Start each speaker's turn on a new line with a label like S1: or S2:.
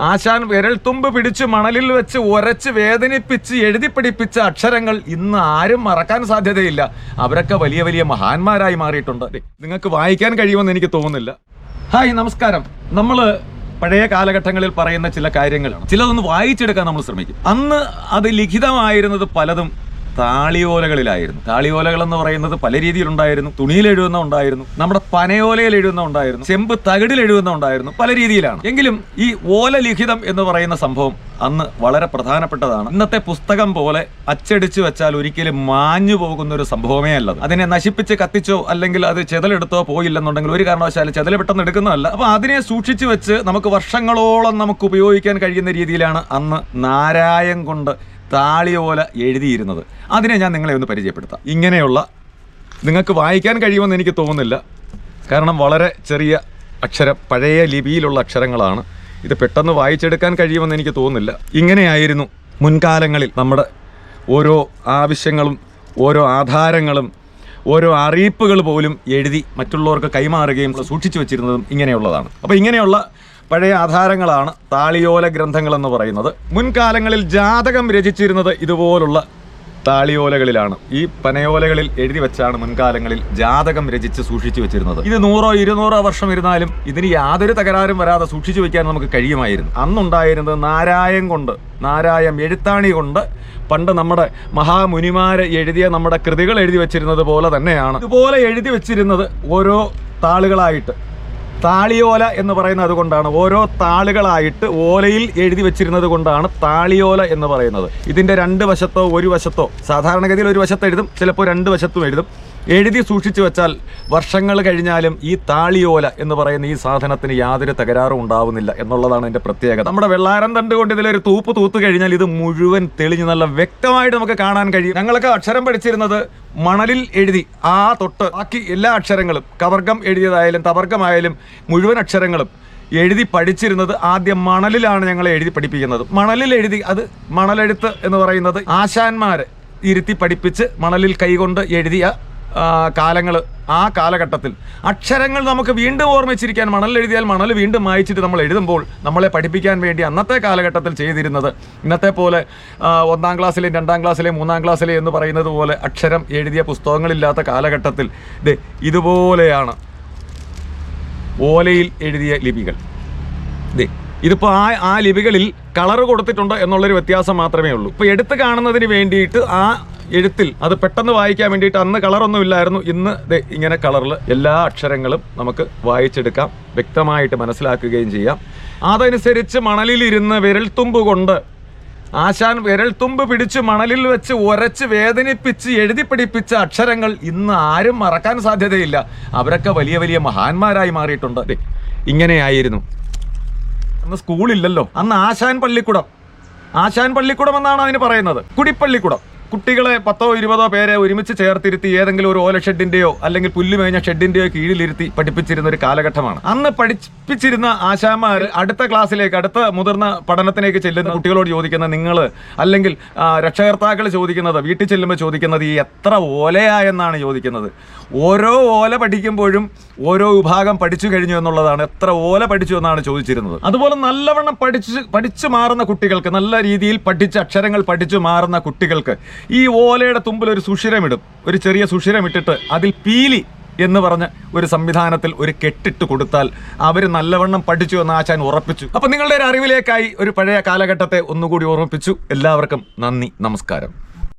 S1: ആശാൻ വിരൽത്തുമ്പ് പിടിച്ച് മണലിൽ വെച്ച് ഉരച്ച് വേദനിപ്പിച്ച് എഴുതി പിടിപ്പിച്ച അക്ഷരങ്ങൾ ഇന്ന് ആരും മറക്കാൻ സാധ്യതയില്ല. അവരൊക്കെ വലിയ വലിയ മഹാന്മാരായി മാറിയിട്ടുണ്ട്. നിങ്ങൾക്ക് വായിക്കാൻ കഴിയുമെന്ന് എനിക്ക് തോന്നുന്നില്ല. ഹായ് നമസ്കാരം. നമ്മൾ പഴയ കാലഘട്ടങ്ങളിൽ പറയുന്ന ചില കാര്യങ്ങളാണ്. ചിലതൊന്ന് വായിച്ചെടുക്കാൻ നമ്മൾ ശ്രമിക്കും. അന്ന് അത് ലിഖിതമായിരുന്നത് പലതും താളിയോലകളിലായിരുന്നു. താളിയോലകൾ എന്ന് പറയുന്നത് പല രീതിയിലുണ്ടായിരുന്നു. തുണിയിൽ എഴുതുന്ന ഉണ്ടായിരുന്നു. നമ്മുടെ പനയോലയിൽ എഴുതുന്ന ഉണ്ടായിരുന്നു. ചെമ്പ് തകിടിൽ എഴുതുന്ന ഉണ്ടായിരുന്നു. പല രീതിയിലാണ്. എങ്കിലും ഈ ഓല ലിഖിതം എന്ന് പറയുന്ന സംഭവം അന്ന് വളരെ പ്രധാനപ്പെട്ടതാണ്. ഇന്നത്തെ പുസ്തകം പോലെ അച്ചടിച്ചു വെച്ചാൽ ഒരിക്കലും മാഞ്ഞു പോകുന്ന ഒരു സംഭവമേ അല്ല അതിനെ നശിപ്പിച്ച് കത്തിച്ചോ അല്ലെങ്കിൽ അത് ചെതലെടുത്തോ പോയില്ലെന്നുണ്ടെങ്കിൽ ഒരു കാരണവശാലും ചെതൽ പെട്ടെന്ന് എടുക്കുന്നതല്ല. അപ്പൊ അതിനെ സൂക്ഷിച്ചു വെച്ച് നമുക്ക് വർഷങ്ങളോളം നമുക്ക് ഉപയോഗിക്കാൻ കഴിയുന്ന രീതിയിലാണ് അന്ന് നാരായം കൊണ്ട് താളിയോല എഴുതിയിരുന്നത്. അതിനെ ഞാൻ നിങ്ങളെ ഒന്ന് പരിചയപ്പെടുത്താം. ഇങ്ങനെയുള്ള നിങ്ങൾക്ക് വായിക്കാൻ കഴിയുമെന്ന് എനിക്ക് തോന്നുന്നില്ല. കാരണം വളരെ ചെറിയ അക്ഷരം പഴയ ലിപിയിലുള്ള അക്ഷരങ്ങളാണ്. ഇത് പെട്ടെന്ന് വായിച്ചെടുക്കാൻ കഴിയുമെന്ന് എനിക്ക് തോന്നുന്നില്ല. ഇങ്ങനെയായിരുന്നു മുൻകാലങ്ങളിൽ നമ്മുടെ ഓരോ ആവശ്യങ്ങളും ഓരോ ആധാരങ്ങളും ഓരോ അറിയിപ്പുകൾ പോലും എഴുതി മറ്റുള്ളവർക്ക് കൈമാറുകയും സൂക്ഷിച്ചു വെച്ചിരുന്നതും ഇങ്ങനെയുള്ളതാണ്. അപ്പോൾ ഇങ്ങനെയുള്ള പഴയ ആധാരങ്ങളാണ് താളിയോല ഗ്രന്ഥങ്ങൾ എന്ന് പറയുന്നത്. മുൻകാലങ്ങളിൽ ജാതകം രചിച്ചിരുന്നത് ഇതുപോലുള്ള താളിയോലകളിലാണ്. ഈ പനയോലകളിൽ എഴുതി വെച്ചാണ് മുൻകാലങ്ങളിൽ ജാതകം രചിച്ച് സൂക്ഷിച്ചു വെച്ചിരുന്നത്. ഇത് നൂറോ ഇരുന്നൂറോ വർഷം ഇരുന്നാലും ഇതിന് യാതൊരു തകരാറും വരാതെ സൂക്ഷിച്ചു വെക്കാൻ നമുക്ക് കഴിയുമായിരുന്നു. അന്നുണ്ടായിരുന്നത് നാരായം കൊണ്ട് നാരായം എഴുത്താണി കൊണ്ട്. പണ്ട് നമ്മുടെ മഹാമുനിമാര് എഴുതിയ നമ്മുടെ കൃതികൾ എഴുതി വെച്ചിരുന്നത് പോലെ തന്നെയാണ്. ഇതുപോലെ എഴുതി വെച്ചിരുന്നത് ഓരോ താളുകളായിട്ട്. താളിയോല എന്ന് പറയുന്നത് അതുകൊണ്ടാണ്. ഓരോ താളുകളായിട്ട് ഓലയിൽ എഴുതി വെച്ചിരുന്നത് കൊണ്ടാണ് താളിയോല എന്ന് പറയുന്നത്. ഇതിന്റെ രണ്ട് വശത്തോ ഒരു വശത്തോ സാധാരണഗതിയിൽ ഒരു വശത്ത് എഴുതും ചിലപ്പോൾ രണ്ട് വശത്തും എഴുതും. എഴുതി സൂക്ഷിച്ചു വെച്ചാൽ വർഷങ്ങൾ കഴിഞ്ഞാലും ഈ താളിയോല എന്ന് പറയുന്ന ഈ സാധനത്തിന് യാതൊരു തകരാറും ഉണ്ടാവുന്നില്ല എന്നുള്ളതാണ് എന്റെ പ്രത്യേകത. നമ്മുടെ വെള്ളാരം തണ്ട് കൊണ്ട് ഇതിലൊരു തൂപ്പ് തൂത്ത് കഴിഞ്ഞാൽ ഇത് മുഴുവൻ തെളിഞ്ഞ് നല്ല വ്യക്തമായിട്ട് നമുക്ക് കാണാൻ കഴിയും. ഞങ്ങളൊക്കെ അക്ഷരം പഠിച്ചിരുന്നത് മണലിൽ എഴുതി ആ തൊട്ട് ബാക്കി എല്ലാ അക്ഷരങ്ങളും കവർഗം എഴുതിയതായാലും തവർഗമായാലും മുഴുവൻ അക്ഷരങ്ങളും എഴുതി പഠിച്ചിരുന്നത് ആദ്യം മണലിലാണ് ഞങ്ങളെ എഴുതി പഠിപ്പിക്കുന്നത്. മണലിൽ എഴുതി അത് മണലെഴുത്ത് എന്ന് പറയുന്നത് ആശാന്മാരെ ഇരുത്തി പഠിപ്പിച്ച് മണലിൽ കൈകൊണ്ട് എഴുതിയ കാലങ്ങൾ ആ കാലഘട്ടത്തിൽ. അക്ഷരങ്ങൾ നമുക്ക് വീണ്ടും ഓർമ്മിച്ചിരിക്കാൻ മണൽ എഴുതിയാൽ മണൽ വീണ്ടും മായിച്ചിട്ട് നമ്മൾ എഴുതുമ്പോൾ നമ്മളെ പഠിപ്പിക്കാൻ വേണ്ടി അന്നത്തെ കാലഘട്ടത്തിൽ ചെയ്തിരുന്നത് ഇന്നത്തെ പോലെ ഒന്നാം ക്ലാസ്സിലെയും രണ്ടാം ക്ലാസ്സിലെയും മൂന്നാം ക്ലാസ്സിലെയും എന്ന് പറയുന്നത് പോലെ അക്ഷരം എഴുതിയ പുസ്തകങ്ങളില്ലാത്ത കാലഘട്ടത്തിൽ ദേ ഇതുപോലെയാണ് ഓലയിൽ എഴുതിയ ലിപികൾ. ദേ ഇതിപ്പോൾ ആ ആ ലിപികളിൽ കളർ കൊടുത്തിട്ടുണ്ട് എന്നുള്ളൊരു വ്യത്യാസം മാത്രമേ ഉള്ളൂ. ഇപ്പോൾ എടുത്തു കാണുന്നതിന് വേണ്ടിയിട്ട് ആ എഴുത്തിൽ അത് പെട്ടെന്ന് വായിക്കാൻ വേണ്ടിയിട്ട് അന്ന് കളറൊന്നും ഇല്ലായിരുന്നു. ഇന്ന് ഇങ്ങനെ കളറിൽ എല്ലാ അക്ഷരങ്ങളും നമുക്ക് വായിച്ചെടുക്കാം വ്യക്തമായിട്ട് മനസ്സിലാക്കുകയും ചെയ്യാം. അതനുസരിച്ച് മണലിലിരുന്ന് വിരൽത്തുമ്പ് കൊണ്ട് ആശാൻ വിരൽത്തുമ്പ് പിടിച്ച് മണലിൽ വെച്ച് ഉരച്ച് വേദനിപ്പിച്ച് എഴുതി പഠിപ്പിച്ച അക്ഷരങ്ങൾ ഇന്ന് ആരും മറക്കാൻ സാധ്യതയില്ല. അവരൊക്കെ വലിയ വലിയ മഹാന്മാരായി മാറിയിട്ടുണ്ട്. ഇങ്ങനെയായിരുന്നു. അന്ന് സ്കൂളില്ലല്ലോ. അന്ന് ആശാൻ പള്ളിക്കുടം. ആശാൻ പള്ളിക്കുടം എന്നാണ് അതിന് പറയുന്നത്. കുടിപ്പള്ളിക്കുടം. കുട്ടികളെ പത്തോ ഇരുപതോ പേരെ ഒരുമിച്ച് ചേർത്തിരുത്തി ഏതെങ്കിലും ഒരു ഓല ഷെഡിന്റെയോ അല്ലെങ്കിൽ പുല്ലുമേഞ്ഞ ഷെഡിന്റെയോ കീഴിലിരുത്തി പഠിപ്പിച്ചിരുന്ന ഒരു കാലഘട്ടമാണ്. അന്ന് പഠിപ്പിച്ചിരുന്ന ആശാമാർ അടുത്ത ക്ലാസ്സിലേക്ക് അടുത്ത മുതിർന്ന പഠനത്തിലേക്ക് ചെല്ലുന്ന കുട്ടികളോട് ചോദിക്കുന്ന നിങ്ങൾ അല്ലെങ്കിൽ രക്ഷകർത്താക്കൾ ചോദിക്കുന്നത് വീട്ടിൽ ചെല്ലുമ്പോൾ ചോദിക്കുന്നത് ഈ എത്ര ഓലയായെന്നാണ് ചോദിക്കുന്നത്. ഓരോ ഓല പഠിക്കുമ്പോഴും ഓരോ വിഭാഗം പഠിച്ചു കഴിഞ്ഞു എന്നുള്ളതാണ് എത്ര ഓല പഠിച്ചു എന്നാണ് ചോദിച്ചിരുന്നത്. അതുപോലെ നല്ലവണ്ണം പഠിച്ച് പഠിച്ചു മാറുന്ന കുട്ടികൾക്ക് നല്ല രീതിയിൽ പഠിച്ച് അക്ഷരങ്ങൾ പഠിച്ചു മാറുന്ന കുട്ടികൾക്ക് ഈ ഓലയുടെ തുമ്പിൽ ഒരു സുഷിരമിടും. ഒരു ചെറിയ സുഷിരമിട്ടിട്ട് അതിൽ പീലി എന്ന് പറഞ്ഞ് ഒരു സംവിധാനത്തിൽ ഒരു കെട്ടിട്ട് കൊടുത്താൽ അവർ നല്ലവണ്ണം പഠിച്ചു എന്ന് ആശാൻ ഉറപ്പിച്ചു. അപ്പം നിങ്ങളുടെ ഒരു അറിവിലേക്കായി ഒരു പഴയ കാലഘട്ടത്തെ ഒന്നുകൂടി ഓർമ്മിപ്പിച്ചു. എല്ലാവർക്കും നന്ദി നമസ്കാരം.